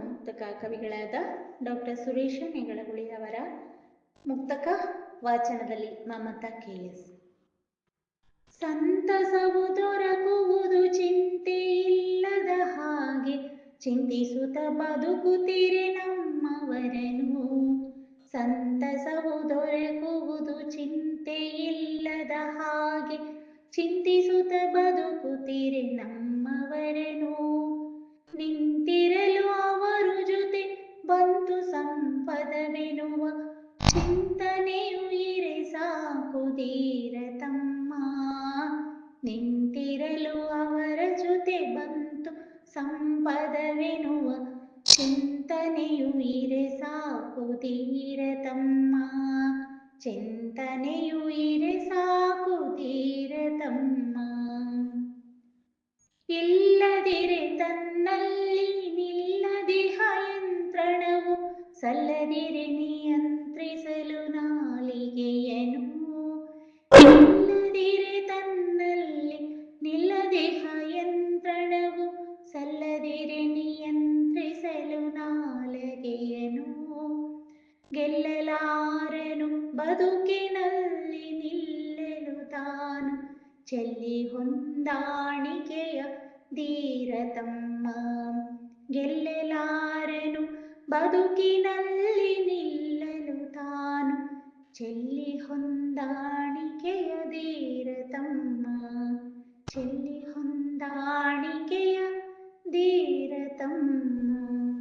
ಮುಕ್ತಕ ಕವಿಗಳಾದ doctor Suresh Negalaguli ಅವರ ಮುಕ್ತಕ ವಾಚನದಲ್ಲಿ ಮಮತಾ ಕೆ ಎಸ್ ಸಂತಸವು ದೊರಕುವುದು ಚಿಂತೆ ಇಲ್ಲದ ಹಾಗೆ ಚಿಂತಿಸುತ್ತ ಬದುಕುತ್ತೀರೆ ನಮ್ಮವರನು ಸಂತಸವು ದೊರಕುವುದು ಚಿಂತೆ ಇಲ್ಲದ ಹಾಗೆ ಚಿಂತಿಸುತ್ತ ಬದುಕುತ್ತೀರೆ ನಮ್ಮವರನು ಸಾಕು ಧೀರ ತಮ್ಮ ನಿಂತಿರಲು ಅವರ ಜೊತೆ ಬಂತು ಸಂಪದವೆನ್ನುವ ಚಿಂತನೆಯು ಇರೆ ಸಾಕು ತೀರತಮ್ಮ. ಚಿಂತನೆಯು ಇರೆ ಸಾಕು ತೀರತಮ್ಮ. ಇಲ್ಲದಿರೆ ತನ್ನಲ್ಲಿ ನಿಲ್ಲದಿಹ ಯಂತ್ರಣವು ಸಲ್ಲದಿರೆ ನಿಯಂತ್ರಿಸಲು ಗೆಲ್ಲಲಾರನು ಬದುಕಿನಲ್ಲಿ ನಿಲ್ಲಲು ತಾನು ಚೆಲ್ಲಿ ಹೊಂದಾಣಿಕೆಯ ಧೀರ ತಮ್ಮ ಗೆಲ್ಲಲಾರನು ಬದುಕಿನಲ್ಲಿ ನಿಲ್ಲಲು ತಾನು ಚೆಲ್ಲಿ ಹೊಂದಾಣಿಕೆಯ ಧೀರ ತಮ್ಮ ಚೆಲ್ಲಿ ಹೊಂದಾಣಿಕೆಯ ಧೀರ ತಮ್ಮ ಧನ್ಯವಾದಗಳು